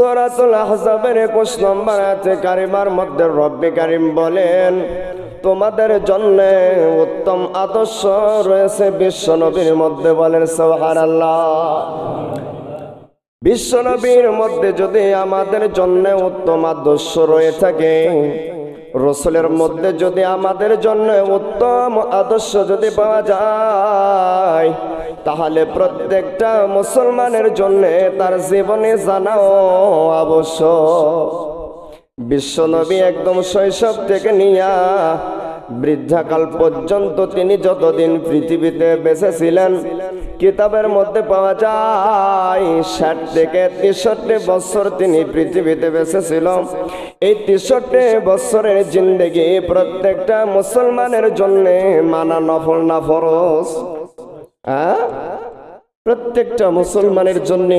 সূরাতুল আহজাবের 21 নম্বর আয়াতে কারিমার মধ্যে রব্বি কারিম বলেন, তোমাদের জন্য উত্তম আদর্শ রয়েছে বিশ্বনবীর মধ্যে। বলেন সোহার আল্লাহ বিশ্বনবীর মধ্যে যদি আমাদের জন্য উত্তম আদর্শ রয়ে থাকে রসুলের মধ্যে যদি আমাদের জন্য উত্তম আদর্শ যদি পাওয়া যায়, তাহলে প্রত্যেকটা মুসলমানের জন্য তার জীবনে জানাও আবশ্যক। বিশ্বনবী একদম শৈশব থেকে নিয়া বৃদ্ধাকাল পর্যন্ত তিনি যতদিন পৃথিবীতে বেঁচেছিলেন, কিতাবের মধ্যে পাওয়া যায়, ষাট থেকে তেষট্টি বছর তিনি পৃথিবীতে বেঁচে ছিল এই তেষট্টি বছরের জিন্দগি প্রত্যেকটা মুসলমানের জন্য মানা নফল না ফরজ। হ্যাঁ? প্রত্যেকটা মুসলমানের জন্য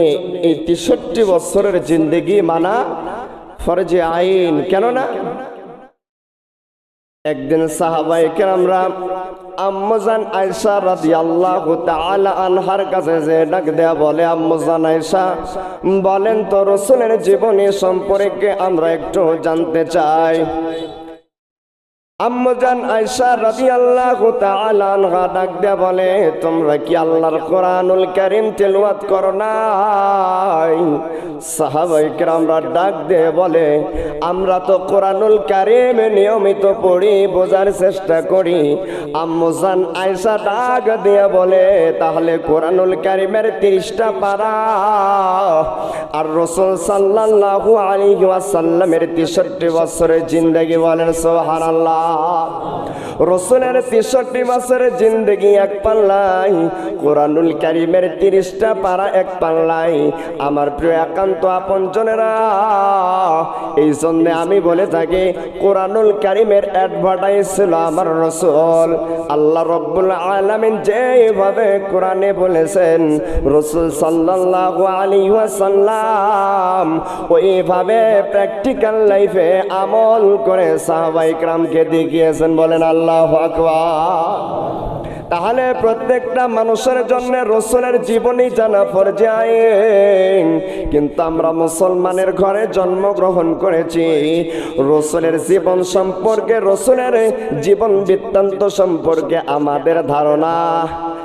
এই তেষট্টি বছরের জিন্দগি মানা ফরজে আইন। কেননা? একদিন সাহাবাই কেরামরা আম্মজান আয়সা রাদিয়াল্লাহু তাআলা আনহার কাছে যে ডাক দেয়া বলে, আম্মজান আয়সা বলেন তো রসুলের জীবনী সম্পর্কে আমরা একটু জানতে চাই। আম্মজান আয়সা রাদিয়াল্লাহু তাআলা আনহা ডাক দেয়া বলে, তোমরা কি আল্লাহর কোরআনুল কারীম তেলাওয়াত করো নাই? সাহাবাই কেরামরা ডাক দিয়ে বলে, আমরা তো কোরআনুল কারীম নিয়মিত পড়ি, বোঝার চেষ্টা করি। আম্মজান আয়সা ডাক দিয়ে বলে, তাহলে কোরআনুল কারীমের তিরিশটা পারা আর রসুল সাল্লাল্লাহু আলাইহি ওয়াসাল্লামের 63 বছরের জিন্দেগি বলেন, সুবহানাল্লাহ। রসুলের তেষট্টি বছরের জিন্দগি এক পাল্লাই, কোরআনুল কারিমের তিরিশটা পারা এক পাল্লাই। আমার প্রিয় একান্ত আপনজনেরা এই জন্য আমি বলে থাকি, কোরআনুল কারিমের অ্যাডভার্টাইজ ছিল আমার রসুল। আল্লাহ রব্বুল আলামিন যেভাবে কোরআনে বলেছেন, রসুল সাল্লাল্লাহু আলাইহি ওয়াসাল্লাম ওইভাবে প্র্যাকটিক্যাল লাইফে আমল করে সাহাবাই ক্রামকে দেখিয়েছেন বলেন আল্লাহ আকবার। তাহলে প্রত্যেকটা মানুষের জন্য রসুলের জীবনী জানা পর্যায়ে কিন্তু আমরা মুসলমানের ঘরে জন্মগ্রহণ করেছি। রসুলের জীবন সম্পর্কে, রসুলের জীবন বৃত্তান্ত সম্পর্কে আমাদের ধারণা।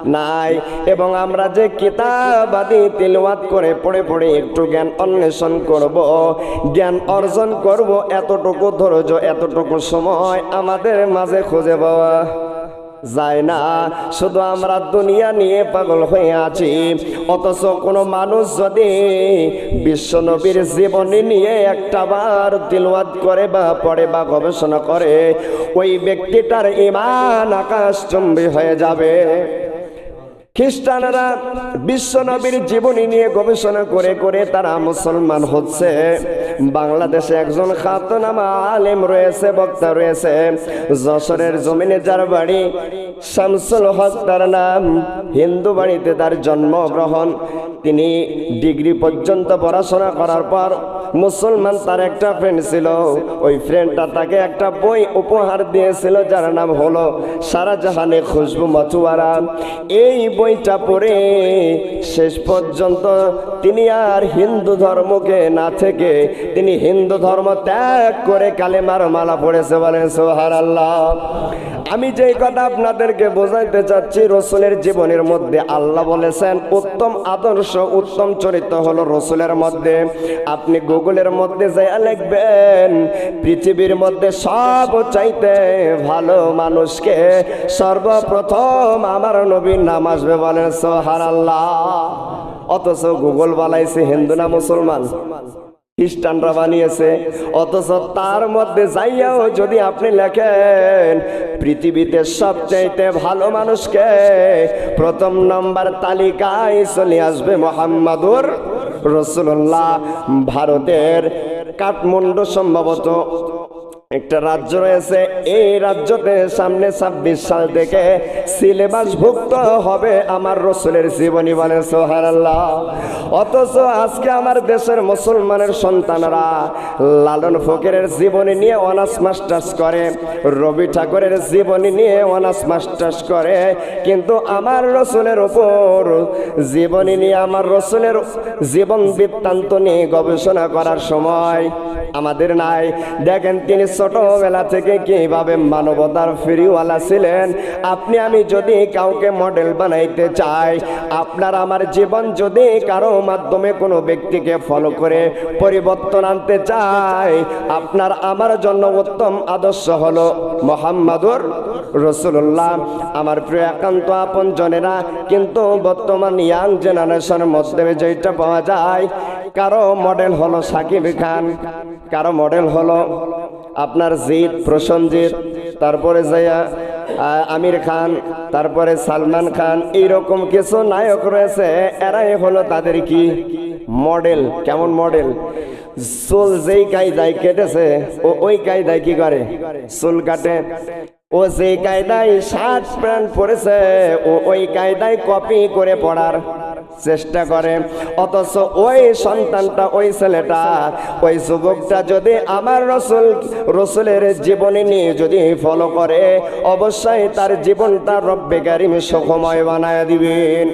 নাই। এবং আমরা যে কিতাবাদি তিলওয়াত করে পড়ে পড়ে একটু জ্ঞান অন্বেষণ করব, জ্ঞান অর্জন করব, এতটুকু ধৈর্য, এতটুকু সময় আমাদের মাঝে খুঁজে পাওয়া যায় না। শুধু আমরা দুনিয়া নিয়ে পাগল হয়ে আছি, অথচ কোনো মানুষ যদি বিশ্ব নবীর জীবনী নিয়ে একটা বার দিলওয়াত করে বা পড়ে বা গবেষণা করে, ওই ব্যক্তিটার ইমান আকাশচুম্বী হয়ে যাবে। খ্রিস্টানরা বিশ্ব নবীর জীবনী নিয়ে গবেষণা করে করে তারা মুসলমান হচ্ছে। বাংলাদেশে একজন খাতনামা আলেম রয়েছে, বক্তা রয়েছে। যশোরের জমিনে যার বাড়ি শামসুল হক, তার নাম হিন্দু বাড়িতে তার জন্মগ্রহণ। তিনি ডিগ্রি পর্যন্ত পড়াশোনা করার পর মুসলমান তার একটা ফ্রেন্ড ছিল। ওই ফ্রেন্ডটা তাকে একটা বই উপহার দিয়েছিল, যার নাম হলো সারা জাহানে খুশবু মথুয়ারা এই বইটা পড়ে শেষ পর্যন্ত তিনি আর হিন্দু ধর্মকে না থেকে তিনি হিন্দু ধর্ম ত্যাগ করে কালেমার মালা পড়েছে বলেন সোহার আল্লাহ আমি যে কথা আপনাদেরকে বোঝাইতে চাচ্ছি, রসুলের জীবনের মধ্যে আল্লাহ বলেছেন, উত্তম আদর্শ উত্তম চরিত্র হলো রসুলের মধ্যে। আপনি গুগলের মধ্যে যাইয়া লিখবেন, পৃথিবীর মধ্যে সব চাইতে ভালো মানুষকে সর্বপ্রথম আমার নবীর নাম আসবে বলেন সোহার আল্লাহ অথচ গুগল বালাইছে হিন্দু না মুসলমান? খ্রিস্টানরা বানিয়েছে। অথচ তার মধ্যে যাইয়াও যদি আপনি লেখেন, পৃথিবীতে সবচাইতে ভালো মানুষকে প্রথম নম্বর তালিকায় চলে আসবে মোহাম্মদুর রসুল্লাহ ভারতের কাঠমান্ডু সম্ভবত একটা রাজ্য রয়েছে, এই রাজ্যতে সামনে ছাব্বিশ সাল থেকে সিলেবাস ভুক্ত হবে আমার রসুলের জীবনী বলে সোহারাল্লাহ অথচ আজকে আমার দেশের মুসলমানের সন্তানরা লালন ফকিরের জীবনী নিয়ে অনার্স মাস্টার্স করে, রবি ঠাকুরের জীবনী নিয়ে অনার্স মাস্টার্স করে, কিন্তু আমার রসুলের উপর জীবনী নিয়ে আমার রসুলের জীবন বৃত্তান্ত নিয়ে গবেষণা করার সময় আমাদের নাই। দেখেন, তিনি ছোটবেলা থেকে কীভাবে মানবতার ফিরিওয়ালা ছিলেন? আপনি, আমি যদি কাউকে মডেল বানাইতে চাই, আপনার আমার জীবন যদি কারও মাধ্যমে কোনো ব্যক্তিকে ফলো করে পরিবর্তন আনতে চাই, আপনার আমার জন্য উত্তম আদর্শ হলো মোহাম্মদুর রসুল্লাহ আমার প্রিয় একান্ত আপন জনেরা, কিন্তু বর্তমান ইয়াং জেনারেশনের মধ্যে যেটা পাওয়া যায়, কারও মডেল হলো সাকিব খান, কারও মডেল হলো আপনার জিৎ প্রসঞ্জিৎ তারপরে যাইয়া আমির খান, তারপরে সালমান খান, এইরকম কিছু নায়ক রয়েছে, এরাই হলো তাদের কি? মডেল, কেমন মডেল? চুল যেই কায়দায় কেটেছে, ও ওই কায়দায় কি করে? চুল কাটে। ও যে কায়দায় সাত প্রাণ পড়েছে, ও ওই কায়দায় কপি করে পড়ার চেষ্টা করে। অথচ ওই সন্তানটা, ওই ছেলেটা, ওই যুবকটা যদি আমার রসুল, রসুলের জীবনী নিয়ে যদি ফলো করে, অবশ্যই তার জীবনটা রব্বে গারিম সুখময় বানায় দিবেন।